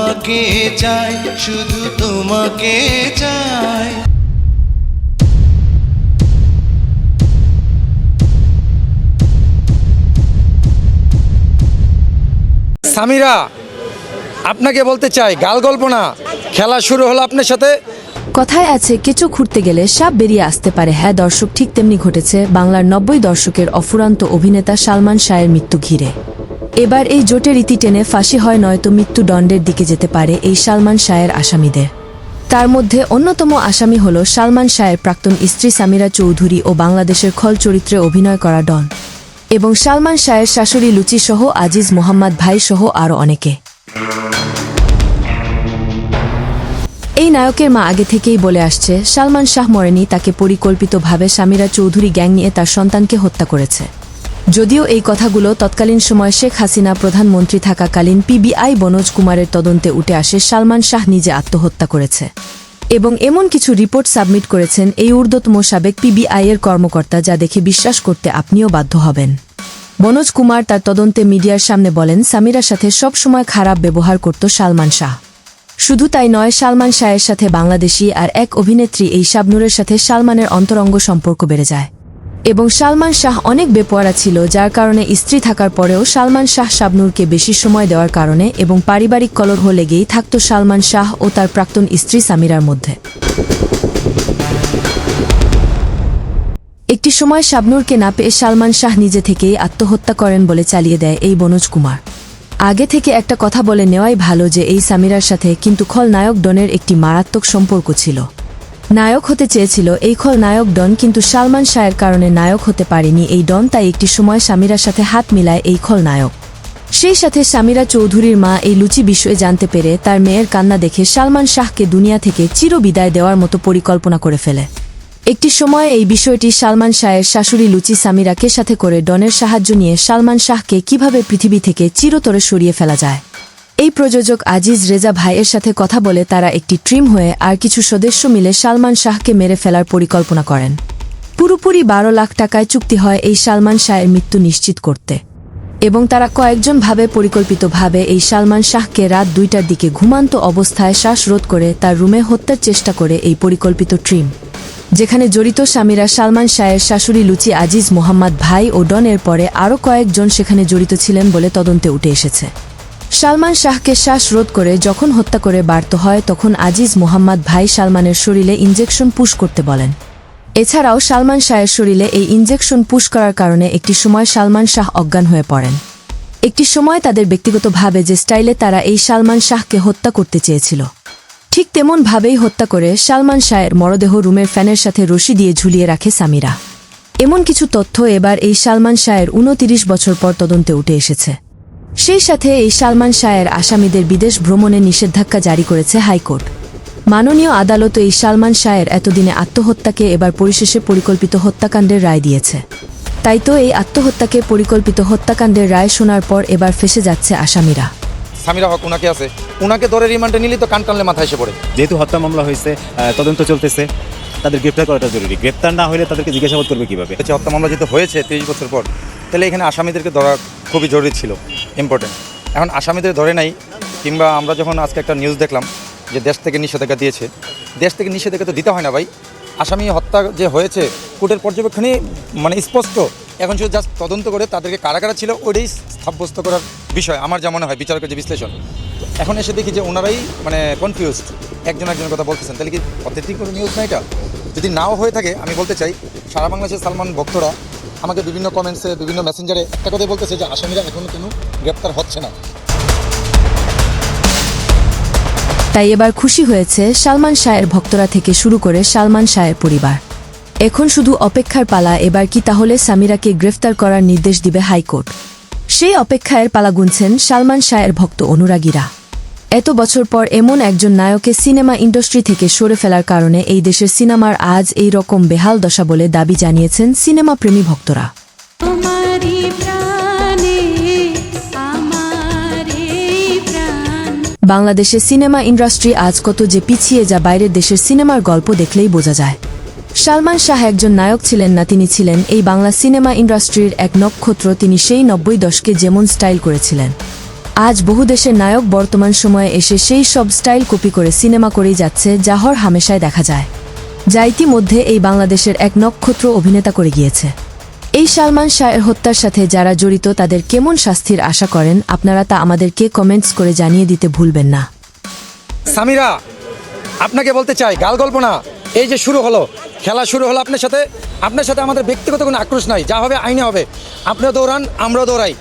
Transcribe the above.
তোমাকে চাই শুধু তোমাকে চাই। সামিরা আপনাকে বলতে চাই গাল গল্প না। খেলা শুরু হলো আপনার সাথে। কথায় আছে কেঁচো খুঁড়তে গেলে সাপ বেরিয়ে আসতে পারে। হ্যাঁ দর্শক ঠিক তেমনি ঘটেছে। বাংলার নব্বই দর্শকের অফুরান্ত অভিনেতা সালমান শাহের মৃত্যু ঘিরে। এবার এই জোটের রীতি টেনে ফাঁসি হয় নয়তো মৃত্যুদণ্ডের দিকে যেতে পারে এই সালমান শাহের আসামিদের। তার মধ্যে অন্যতম আসামি হল সালমান শাহের প্রাক্তন স্ত্রী সামিরা চৌধুরী ও বাংলাদেশের খল চরিত্রে অভিনয় করা ডন এবং সালমান শাহের শাশুড়ি লুচি সহ আজিজ মোহাম্মদ ভাই সহ আরও অনেকে। এই নায়কের মা আগে থেকেই বলে আসছে, সালমান শাহ মরেনি, তাকে পরিকল্পিতভাবে সামিরা চৌধুরী গ্যাং নিয়ে তার সন্তানকে হত্যা করেছে। যদিও এই কথাগুলো তৎকালীন সময় শেখ হাসিনা প্রধানমন্ত্রী থাকাকালীন পিবিআই বনোজ কুমারের তদন্তে উঠে আসে, সালমান শাহ নিজে আত্মহত্যা করেছে। এবং এমন কিছু রিপোর্ট সাবমিট করেছেন এই ঊর্ধ্বতম সাবেক পিবিআই এর কর্মকর্তা যা দেখে বিশ্বাস করতে আপনিও বাধ্য হবেন। বনোজ কুমার তার তদন্তে মিডিয়ার সামনে বলেন, সামিরার সাথে সব সময় খারাপ ব্যবহার করত সালমান শাহ। শুধু তাই নয়, সালমান শাহের সাথে বাংলাদেশি আর এক অভিনেত্রী এই শাবনুরের সাথে সালমানের অন্তরঙ্গ সম্পর্ক বেড়ে যায়। এবং সালমান শাহ অনেক বেপোয়ারা ছিল, যার কারণে স্ত্রী থাকার পরেও সালমান শাহ শাবনুরকে বেশি সময় দেওয়ার কারণে এবং পারিবারিক কলহ লেগেই থাকত সালমান শাহ ও তার প্রাক্তন স্ত্রী সামিরার মধ্যে। একটি সময় শাবনুরকে না পেয়ে সালমান শাহ নিজে থেকেই আত্মহত্যা করেন বলে চালিয়ে দেয় এই বনোজ কুমার। আগে থেকে একটা কথা বলে নেওয়াই ভালো যে এই সামিরার সাথে কিন্তু খল নায়ক ডনের একটি মারাত্মক সম্পর্ক ছিল। নায়ক হতে চেয়েছিল এই খল নায়ক ডন, কিন্তু সালমান শাহের কারণে নায়ক হতে পারেনি এই ডন, তাই একটি সময় স্বামীরার সাথে হাত মিলায় এই খল নায়ক। সেই সাথে সামিরা চৌধুরীর মা এই লুচি বিষয়ে জানতে পেরে তার মেয়ের কান্না দেখে সালমান শাহকে দুনিয়া থেকে চিরবিদায় দেওয়ার মতো পরিকল্পনা করে ফেলে। একটি সময় এই বিষয়টি সালমান শাহের শাশুড়ি লুচি সামিরাকে সাথে করে ডনের সাহায্য নিয়ে সালমান শাহকে কীভাবে পৃথিবী থেকে চিরতরে সরিয়ে ফেলা যায়। এই প্রযোজক আজিজ রেজা ভাইয়ের সাথে কথা বলে তারা একটি ট্রিম হয়ে আর কিছু সদস্য মিলে সালমান শাহকে মেরে ফেলার পরিকল্পনা করেন। পুরোপুরি বারো লাখ টাকায় চুক্তি হয় এই সালমান শাহের মৃত্যু নিশ্চিত করতে। এবং তারা কয়েকজন ভাবে পরিকল্পিতভাবে এই সালমান শাহকে রাত দুইটার দিকে ঘুমান্ত অবস্থায় শ্বাসরোধ করে তার রুমে হত্যার চেষ্টা করে এই পরিকল্পিত ট্রিম। যেখানে জড়িত স্বামীরা সালমান শাহের শাশুড়ি লুচি আজিজ মোহাম্মদ ভাই ও ডনের পরে আরও কয়েকজন সেখানে জড়িত ছিলেন বলে তদন্তে উঠে এসেছে। সালমান শাহকে শ্বাসরোধ করে যখন হত্যা করে বাড়ত হয়, তখন আজিজ মোহাম্মদ ভাই সালমানের শরীরে ইঞ্জেকশন পুশ করতে বলেন। এছাড়াও সালমান শাহের শরীরে এই ইঞ্জেকশন পুশ করার কারণে একটি সময় সালমান শাহ অজ্ঞান হয়ে পড়েন। একটি সময় তাদের ব্যক্তিগতভাবে যে স্টাইলে তারা এই সালমান শাহকে হত্যা করতে চেয়েছিল। ঠিক তেমনভাবেই হত্যা করে সালমান শাহের মরদেহ রুমের ফ্যানের সাথে রশি দিয়ে ঝুলিয়ে রাখে সামিরা। এমন কিছু তথ্য এবার এই সালমান শাহের উনতিরিশ বছর পর তদন্তে উঠে এসেছে। সেই সাথে এই সালমান শাহের আসামিদের বিদেশ ভ্রমণে নিষেধাজ্ঞা জারি করেছে হাইকোর্ট। মাননীয় আদালত এই সালমান শাহের এতদিনে আত্মহত্যাকে এবার পরিশেষে পরিকল্পিত হত্যাকাণ্ডের রায় দিয়েছে। তাই তো এই আত্মহত্যাকে পরিকল্পিত হত্যাকাণ্ডের রায় শোনার পর এবার ফেসে যাচ্ছে আসামিরা। সামিরা হক উনাকে আছে। উনাকে ধরে রিমান্ডে নিলে তো কান টানলে মাথায় এসে পড়ে। যেহেতু হত্যা মামলা হয়েছে তদন্ত চলতেছে তাদের গ্রেপ্তার করাটা জরুরি। গ্রেপ্তার না হলে তাদেরকে জিজ্ঞাসাবাদ করবে কীভাবে? হত্যা মামলা যেহেতু হয়েছে তিরিশ বছর পর তাহলে এখানে আসামিদেরকে ধরা খুবই জরুরি ছিল ইম্পর্টেন্ট এখন আসামিদের ধরে নাই, কিংবা আমরা যখন আজকে একটা নিউজ দেখলাম যে দেশ থেকে নিষেধাজ্ঞা দিয়েছে, দেশ থেকে নিষেধাজ্ঞা তো দিতে হয় না ভাই। আসামি হত্যা যে হয়েছে, কোর্টের পর্যবেক্ষণে মানে স্পষ্ট। এখন শুধু জাস্ট তদন্ত করে তাদেরকে কারা কারা ছিল ওটাই সাব্যস্ত করার বিষয়, আমার যা মনে হয়, বিচারকের যে বিশ্লেষণ। এখন এসে দেখি যে ওনারাই মানে কনফিউজড একজন একজনের কথা বলতেছেন। তাহলে কি অথেন্টিক কোনো নিউজ না এটা? যদি নাও হয়ে থাকে, আমি বলতে চাই, সারা বাংলাদেশের সালমান ভক্তরা আমাকে বিভিন্ন কমেন্টসে বিভিন্ন মেসেঞ্জারে একটা কথাই বলতেছে যে আসামিরা এখনও কেন গ্রেপ্তার হচ্ছে না। তাই এবার খুশি হয়েছে সালমান শাহের ভক্তরা থেকে শুরু করে সালমান শাহের পরিবার। এখন শুধু অপেক্ষার পালা, এবার কি তাহলে সামিরাকে গ্রেফতার করার নির্দেশ দিবে হাইকোর্ট? সেই অপেক্ষায়ের পালা গুনছেন সালমান শাহের ভক্ত অনুরাগীরা। এত বছর পর এমন একজন নায়কে সিনেমা ইন্ডাস্ট্রি থেকে সরে ফেলার কারণে এই দেশের সিনেমার আজ এই রকম বেহাল দশা বলে দাবি জানিয়েছেন সিনেমা প্রেমী ভক্তরা। তোমারি প্রাণে আমার এই প্রাণ। বাংলাদেশে সিনেমা ইন্ডাস্ট্রি আজ কত যে পিছিয়ে যা বাইরের দেশের সিনেমার গল্প দেখলেই বোঝা যায়। সালমান শাহ একজন নায়ক ছিলেন না তিনি ছিলেন এই বাংলা সিনেমা ইন্ডাস্ট্রির এক নক্ষত্র তিনি সেই নব্বই দশকে যেমন স্টাইল করেছিলেন। আজ বহু দেশের নায়ক বর্তমান সময়ে এসে সেই সব স্টাইল কপি করে সিনেমা করেই যাচ্ছে যা হর হামেশায় দেখা যায়। যা ইতিমধ্যে এই বাংলাদেশের এক নক্ষত্র অভিনেতা করে গিয়েছে। এই সালমান শাহের হত্যার সাথে যারা জড়িত তাদের কেমন শাস্তির আশা করেন আপনারা তা আমাদেরকে কমেন্টস করে জানিয়ে দিতে ভুলবেন না। সামিরা, আপনাকে বলতে চাই, গাল গল্প না। এই যে শুরু হলো, খেলা শুরু হলো আপনার সাথে। আপনার সাথে আমাদের ব্যক্তিগত কোনো আক্রোশ নাই, যা হবে আইনে হবে। আপনিও দৌড়ান, আমরাও দৌড়াই।